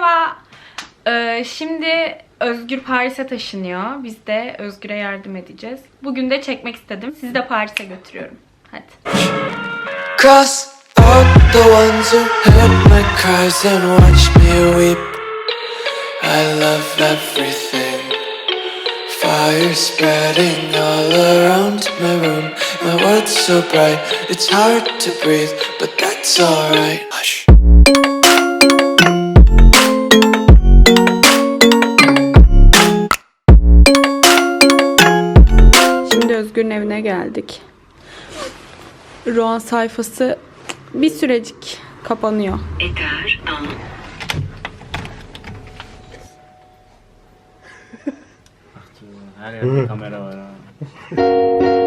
merhaba. Ee, şimdi Özgür Paris'e taşınıyor. Biz de Özgür'e yardım edeceğiz. Bugün de çekmek istedim. Sizi de Paris'e götürüyorum. Hadi. Cross out the ones who heard my cries and watched me weep. I love everything. Fire spreading all around my room. My world's so bright, it's hard to breathe, but that's alright. Özgür'ün evine geldik. Roan sayfası bir sürecik kapanıyor. 1. Her yerde kamera var ha.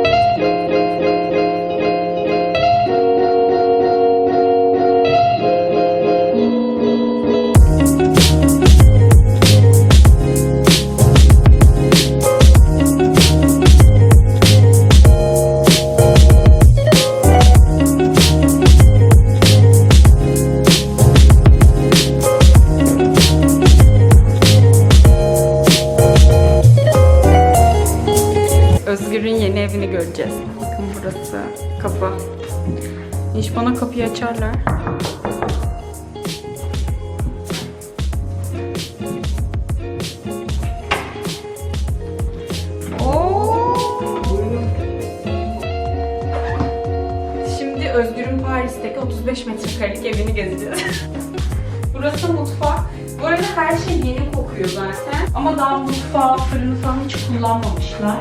göreceğiz. Bakın burası kapı. İş bana kapıyı açarlar. Oo! Şimdi Özgür'ün Paris'teki 35 metrekarelik evini gezeceğiz. Burası mutfak. Bu arada her şey yeni kokuyor zaten. Ama daha mutfağı, fırını falan hiç kullanmamışlar.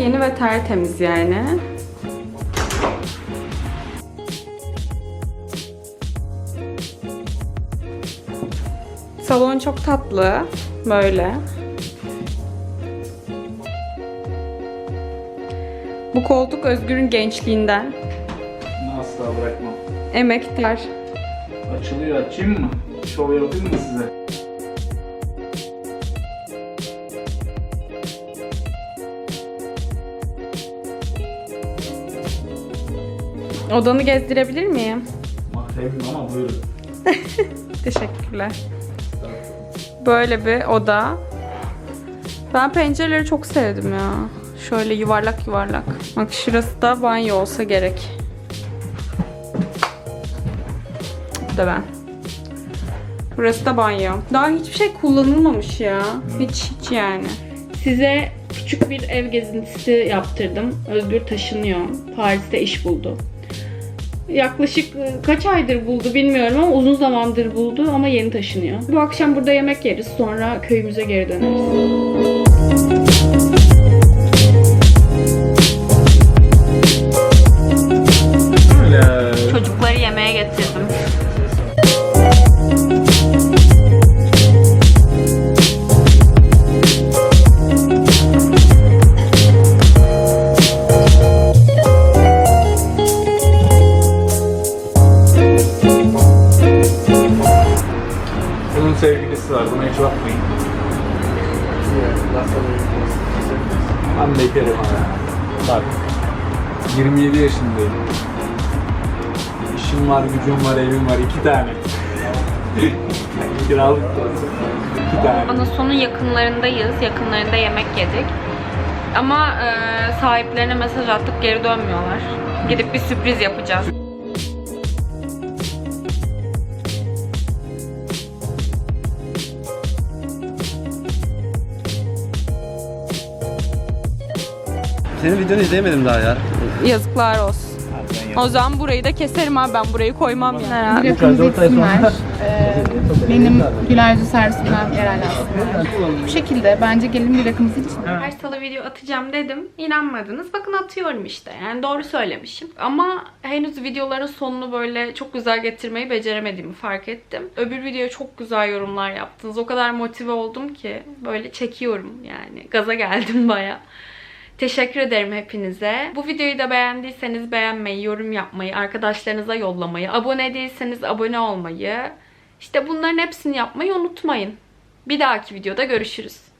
Yeni ve tertemiz yani. Salon çok tatlı. Böyle. Bu koltuk Özgür'ün gençliğinden. Asla bırakmam. Emektar. Açılıyor açayım mı? Şov yapayım mı size? Odanı gezdirebilir miyim? Mahremim ama buyurun. Teşekkürler. Böyle bir oda. Ben pencereleri çok sevdim ya. Şöyle yuvarlak yuvarlak. Bak şurası da banyo olsa gerek. Bu da ben. Burası da banyo. Daha hiçbir şey kullanılmamış ya. Hiç hiç yani. Size küçük bir ev gezintisi yaptırdım. Özgür taşınıyor. Paris'te iş buldu. Yaklaşık e, kaç aydır buldu bilmiyorum ama uzun zamandır buldu ama yeni taşınıyor. Bu akşam burada yemek yeriz sonra köyümüze geri döneriz. Ben bekarım ha. Bak. 27 yaşındayım. İşim var, gücüm var, evim var. iki tane. Kiralık da olsa. İki tane. Anason'un yakınlarındayız. Yakınlarında yemek yedik. Ama e, sahiplerine mesaj attık geri dönmüyorlar. Gidip bir sürpriz yapacağız. Senin videonu izleyemedim daha ya. Yazıklar olsun. O zaman burayı da keserim abi ben burayı koymam yani. Rakımızı isimler. Ee, benim Güler Yüzü servisinden yerel aslında. Bu şekilde bence gelin bir rakımızı için. Her salı video atacağım dedim. İnanmadınız. Bakın atıyorum işte. Yani doğru söylemişim. Ama henüz videoların sonunu böyle çok güzel getirmeyi beceremediğimi fark ettim. Öbür videoya çok güzel yorumlar yaptınız. O kadar motive oldum ki böyle çekiyorum yani. Gaza geldim baya. Teşekkür ederim hepinize. Bu videoyu da beğendiyseniz beğenmeyi, yorum yapmayı, arkadaşlarınıza yollamayı, abone değilseniz abone olmayı, işte bunların hepsini yapmayı unutmayın. Bir dahaki videoda görüşürüz.